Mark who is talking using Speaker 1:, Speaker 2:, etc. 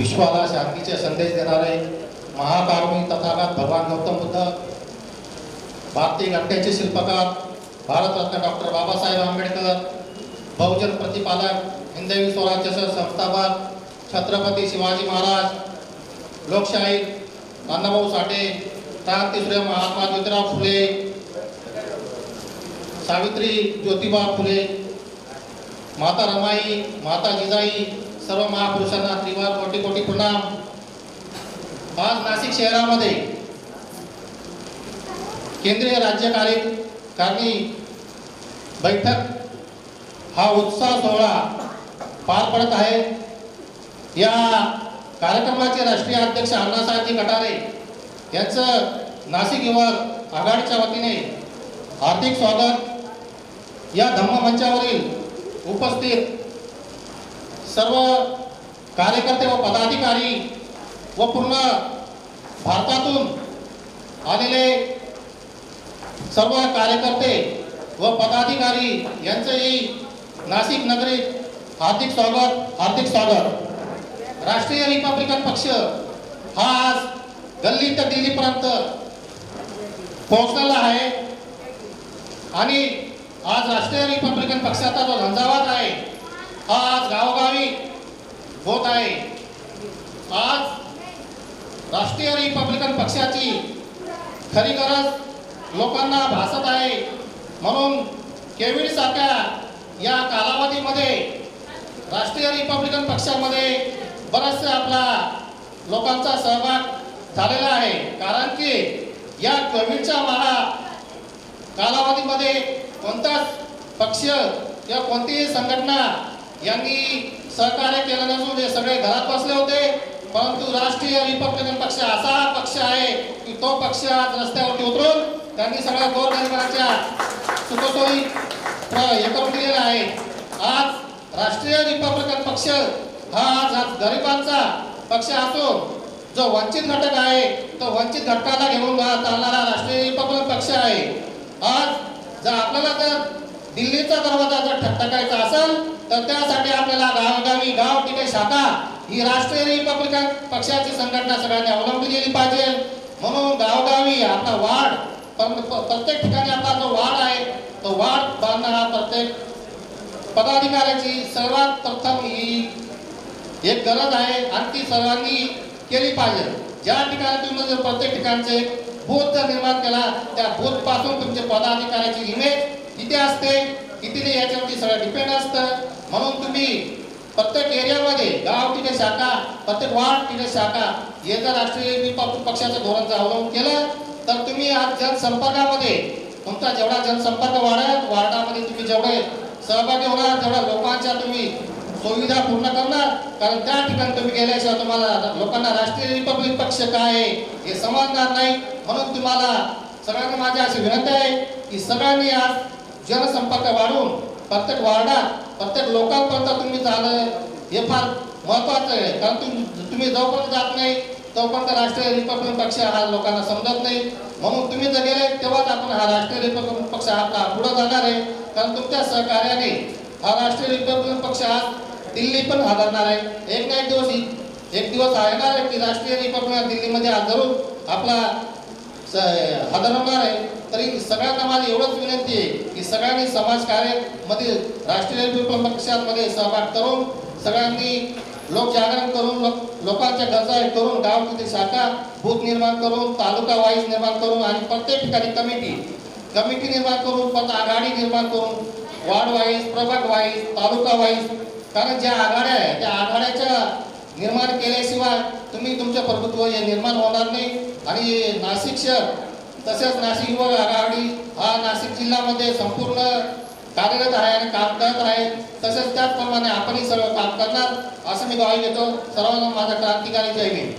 Speaker 1: विश्वाला शांतीचे संदेश देणारे महाकारुणी तथागत भगवान गौतम बुद्ध भारतीय घटनेचे शिल्पकार भारतरत्न डॉक्टर बाबासाहेब आंबेडकर बहुजन प्रतिपालक हिंदवी स्वराज्य संस्थापक छत्रपती शिवाजी महाराज लोकशाही नानाभाऊ साठे क्रांतीसूर्य महात्मा ज्योतिराव फुले सावित्री ज्योतिबा फुले माता रमाई माता जिजाई सर्व महापुरुषांना त्रिवार कोटी कोटी प्रणाम. आज नाशिक शहरामध्ये केंद्रीय राज्य बैठक हा उत्साह सोहळा पार पडत आहे. या कार्यक्रमाचे राष्ट्रीय अध्यक्ष अण्णासाहेबजी गटारे यांचं नाशिक युवक आघाडीच्या वतीने हार्दिक स्वागत. या धम्ममंचावरील उपस्थित सर्व कार्यकर्ते व पदाधिकारी व पूर्ण भारतातून आलेले सर्व कार्यकर्ते व पदाधिकारी यांचंही नाशिक नगरीत हार्दिक स्वागत हार्दिक स्वागत. राष्ट्रीय रिपब्लिकन पक्ष हा आज गल्ली तर दिल्लीपर्यंत पोहोचलेला आहे. आणि आज राष्ट्रीय रिपब्लिकन पक्षाचा जो झंझावात आहे हा आज होत आहे. आज राष्ट्रीय रिपब्लिकन पक्षाची खरी गरज लोकांना भासत आहे. म्हणून केविड सारख्या या कालावधीमध्ये राष्ट्रीय रिपब्लिकन पक्षामध्ये बराचसा आपला लोकांचा सहभाग झालेला आहे. कारण की या कोविडच्या महा कालावधीमध्ये कोणताच पक्ष किंवा कोणतीही संघटना यांनी सहकार्य केलं नसून हे सगळे घरात बसले होते. परंतु राष्ट्रीय रिपब्लिकन पक्ष असा पक्ष आहे की तो पक्ष आज रस्त्यावरती उतरून त्यांनी सगळ्या गोरगरिबांच्या सुखसोयी प्र- हे करून आहे आज राष्ट्रीय रिपब्लिकन पक्ष हा आज आज गरिबांचा पक्ष असून जो वंचित घटक आहे तो वंचित घटकाला घेऊन चालणारा राष्ट्रीय रिपब्लिकन पक्ष आहे. आज जर आपल्याला जर दिल्लीचा दरवाजा जर ठकठकायचा तर त्यासाठी आपल्याला गावगावी गाव ठिकाणी शाखा ही राष्ट्रीय रिपब्लिकन पक्षाची संघटना सगळ्यांनी अवलंबली गेली पाहिजे. म्हणून गावगावी आपला वाढ पण- प्रत्येक ठिकाणी आपला जो वाढ आहे तो वाढ बांधणारा हा प्रत्येक पदाधिकाऱ्याची सर्वात प्रथम ही एक गरज आहे आणि ती सर्वांनी केली पाहिजे. ज्या ठिकाणी तुम्ही जर प्रत्येक ठिकाणचे बोध जर निर्माण केला त्या बूथपासून तुमचे पदाधिकाऱ्याची इमेज किती असते किती नाही याच्यावरती सगळं डिपेंड असतं. म्हणून तुम्ही प्रत्येक एरियामध्ये गाव तिथे शाखा प्रत्येक वार्ड तिथे शाखा हे जर राष्ट्रीय पक्षाचं धोरण जर अवलंबून केलं तर तुम्ही आज जनसंपर्कामध्ये तुमचा जेवढा जनसंपर्क वाढत वार्डामध्ये तुम्ही जेवढे सहभागी होणार तेवढ्या लोकांच्या तुम्ही सुविधा पूर्ण करणार कारण त्या ठिकाणी तुम्ही गेल्याशिवाय तुम्हाला लोकांना राष्ट्रीय रिपब्लिक पक्ष काय आहे हे समजणार नाही. म्हणून तुम्हाला सगळ्यांना माझी अशी विनंती आहे की सगळ्यांनी आज जनसंपर्क वाढवून प्रत्येक वार्डात प्रत्येक लोकांपर्यंत तुम्ही झालं हे फार महत्वाचं आहे. कारण तुम तुम्ही जोपर्यंत जात नाही तोपर्यंत राष्ट्रीय रिपब्लिकन पक्ष हा लोकांना समजत नाही. म्हणून तुम्ही जर गेले तेव्हाच आपण हा राष्ट्रीय रिपब्लिकन पक्ष आपला पुढं जाणार आहे? कारण तुमच्या सहकार्याने हा राष्ट्रीय रिपब्लिकन पक्ष आज दिल्ली पण हादरणार आहे. एक ना एक दिवस एक दिवस येणार आहे की राष्ट्रीय रिपब्लिकन दिल्लीमध्ये आज जरूर आपला स- आहे. तरी सगळ्यांना माझी एवढंच विनंती आहे की सगळ्यांनी समाजकार्यामध्ये राष्ट्रीय पक्षांमध्ये पक्षामध्ये सहभाग करून सगळ्यांनी लोकजागरण करून लोक लोकांच्या गरजा करून गाव तिथे शाखा बूथ निर्माण करून तालुका वाईज निर्माण करून आणि प्रत्येक ठिकाणी कमिटी कमिटी निर्माण करून परत आघाडी निर्माण करून वार्ड वाईज प्रभाग वाईज तालुका वाईज. कारण ज्या आघाड्या आहे त्या आघाड्याच्या निर्माण केल्याशिवाय तुम्ही तुमचं प्रभुत्व हे निर्माण होणार नाही. आणि नाशिक शहर तसेच नाशिक युवक आघाडी हा नाशिक जिल्ह्यामध्ये संपूर्ण कार्यरत आहे आणि काम करत आहे. तसेच त्याचप्रमाणे आपणही सर्व काम करणार असं मी ग्वाही घेतो सर्वांना माझा क्रांतिकारी जय भीम.